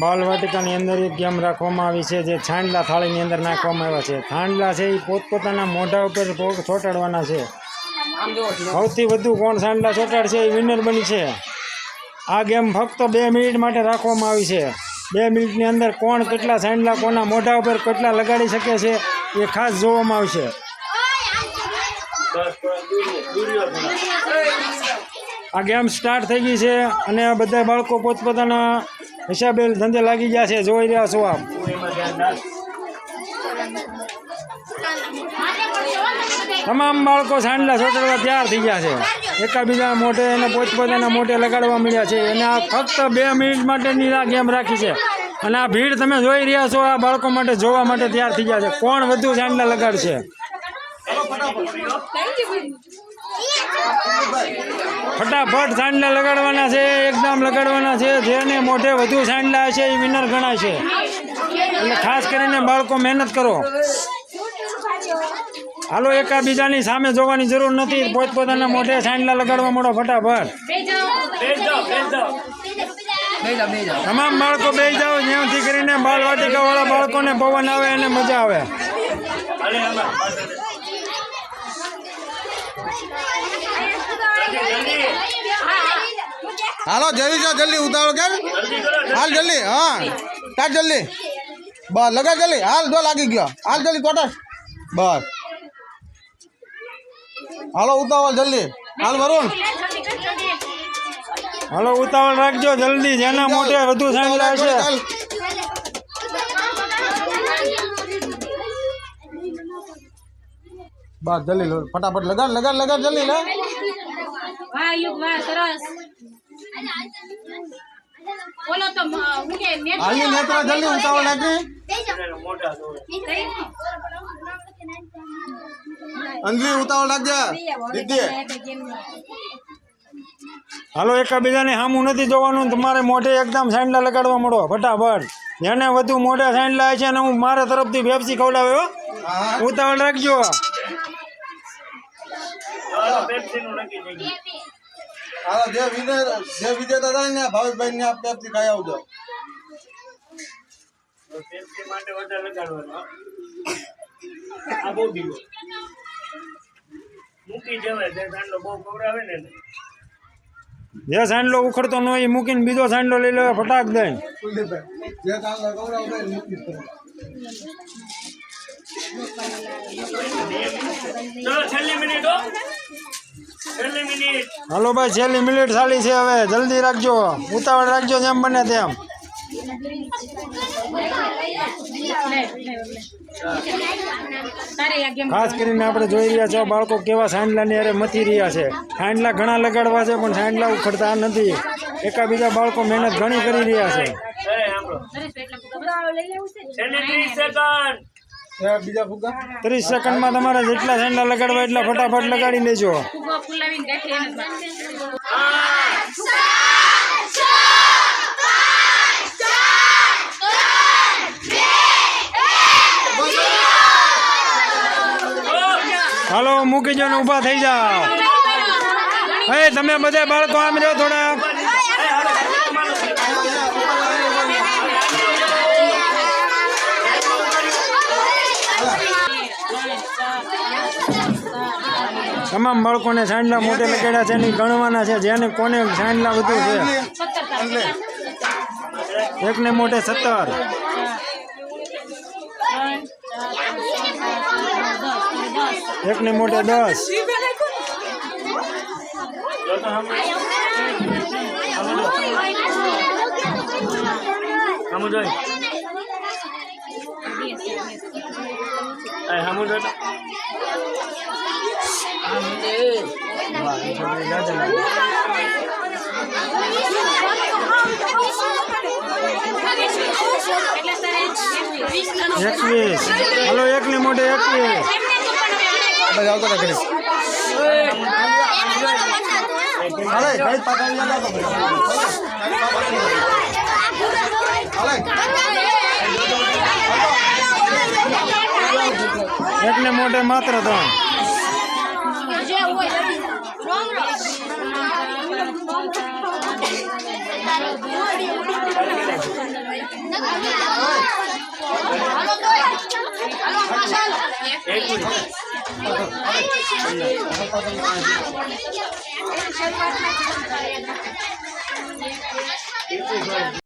બાલવાટિકાની અંદર એક ગેમ રાખવામાં આવી છે જે છાંડલા થાળીની અંદર નાખવામાં આવ્યા છે. છાંડલા છે એ પોતપોતાના મોઢા ઉપર ચોંટાડવાના છે. સૌથી વધુ કોણ છાંડલા ચોંટાડશે એ વિનર બની છે. આ ગેમ ફક્ત બે મિનિટ માટે રાખવામાં આવી છે. બે મિનિટની અંદર કોણ કેટલા છાંડલા કોના મોઢા ઉપર કેટલા લગાડી શકે છે એ ખાસ જોવામાં આવશે. આ ગેમ સ્ટાર્ટ થઈ ગઈ છે અને બધા બાળકો પોતપોતાના હિસાબે ધંધે લાગી ગયા છે. જોઈ રહ્યા છો આપ. તમામ બાળકો સાંડલા ચોટડવા તૈયાર થઈ ગયા છે. એકાબીજા મોઢે અને પોતપોતાના મોઢે લગાડવા મળ્યા છે. અને આ ફક્ત બે મિનિટ માટેની આ ગેમ રાખી છે. અને આ ભીડ તમે જોઈ રહ્યા છો, આ બાળકો માટે જોવા માટે તૈયાર થઈ ગયા છે. કોણ વધુ સાંડલા લગાડશે? ફટાફટ સાંડલા લગાડવાના છે, એકદમ લગાડવાના છે. જેને મોઢે વધુ સાંડલા છે એ વિનર ગણાય છે એટલે ખાસ કરીને બાળકો મહેનત કરો. હાલો, એકાબીજાની સામે જોવાની જરૂર નથી. પોતપોતાના મોઢે સાંડલા લગાડવા મળો ફટાફટ. તમામ બાળકો બે જાઓ જ્યાંથી કરીને બાળ વાટિકાવાળા બાળકોને પવન આવે અને મજા આવે. હાલો જલ્દી જાઓ જલ્દી ઉતાવળ કર હાલ જલ્દી હા. કાઢ જલ્દી. બસ લગા જલ્દી. હાલ જો લાગી ગયો. હાલ જલ્દી કોટસ બસ. હાલો ઉતાવળ જલ્દી. હાલ વરુણ. હાલો ઉતાવળ રાખજો જલ્દી જેના મોટે વધુ સાંડલા હશે. બસ જલ્દી લો. ફટાફટ લગાડ લગાડ લગાડ જલ્દી લે. વાહ યુગ વાહ સરસ. બોલો તો મ- હું કે નેત્રા જલ્દી ઉતાવળ નાખી અંજલી ઉતાવળ નાખજે દીદી. હાલો એકાબીજાને સામું નથી જોવાનું તમારે મોઢે એકદમ સાંડલા લગાડવા મળો ફટાફટ. જેને વધુ મોઢે સાંડલા છે અને હું મારા તરફથી વેપસી ખવડાવ્યો ઉતાવળ રાખજો. હાલો જે વિનર જે વિજેતા થાય ને ભાવેશભાઈ ને આપ પેપથી ખાઈ આવજો મૂકી જવાય તે દાંડો બહુ ખવડાવે ને જે સાંડલો ઉખડતો ન હોય એ મૂકીને બીજો સાંડલો લઈ લે ફટાક દઈ જે કામ લગાવડાવતા હોય એ મૂકી જ દેવાનું. ચલો છેલ્લી મિનિટ હો. છેલ્લી મિનિટ હાલો ભાઈ છેલ્લી મિનિટ ચાલી છે હવે. જલ્દી રાખજો. ઉતાવળ રાખજો જેમ બને તેમ. ખાસ કરીને આપણે જોઈ રહ્યા છો બાળકો કેવા સાંડલાની અરે મથી રહ્યા છે. સાંડલા ઘણા લગાડવા છે પણ સાંડલા ઉખડતા નથી. એકાબીજા બાળકો મહેનત ઘણી કરી રહ્યા છે. બીજા ફુગ્ગા ત્રીસ સેકન્ડમાં તમારે જેટલા સાંડલા લગાડવા એટલા ફટાફટ લગાડી લેજો હાલો મૂકી જો ને ઊભા થઈ જાઓ. હે તમે બધા બાળકો આમ રહ્યો થોડા. તમામ બાળકોને સાંડલા મોટે લગાડ્યા છે એની ગણવાના છે જેને કોને સાંડલા વધુ છે. એકને મોટે સત્તર. એકને મોટે દસ. હમુ જોઈ એ હમુ જોઈ એટલે તારે વીસ નાનો એકવીસ હલો એકને મોઢે એકવીસ બધા આવતો કરી એકને મોઢે માત્ર ત્રણ ありがとうございます。